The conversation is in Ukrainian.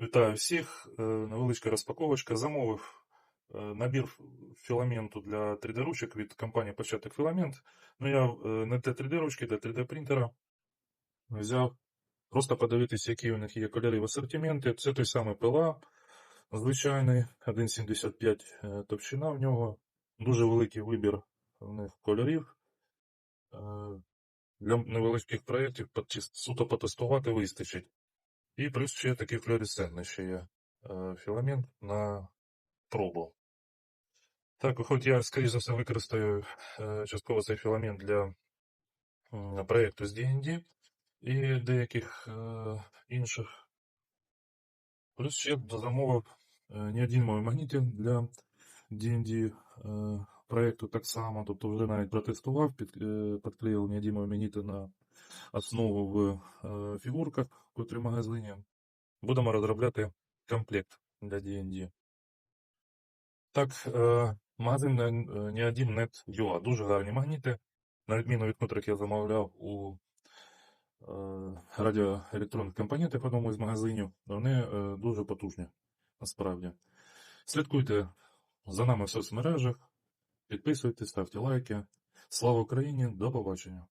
Вітаю всіх. Е, Невеличка розпаковочка. Замовив е, набір філаменту для 3D-ручок від компанії Початок Філамент. Ну, я е, не для 3D-ручки, для 3D-принтера взяв. Просто подивитися, які у них є кольори в асортименті. Це той самий пила, звичайний, 1,75 е, товщина в нього. Дуже великий вибір в них кольорів. Для невеличких проєктів суто потестувати вистачить. І плюс ще такий флуоресцентний ще є е, філамент на пробу. Так, хоч я, скоріш за все, використаю е, частково цей філамент для проєкту з D&D і деяких інших. Плюс ще замовив е, неодимові магніти для D&D е, проєкту так само. Тобто вже навіть протестував, під, е, підклеїв неодимові магніти на основу в е, фігурках, котрі в магазині. Будемо розробляти комплект для D&D. Так, магазин е, не нет UA. Дуже гарні магніти. На відміну від котрих я замовляв у радіоелектронних компонентах в одному із магазинів. Вони дуже потужні, насправді. Слідкуйте за нами в соцмережах, підписуйтесь, ставте лайки. Слава Україні! До побачення!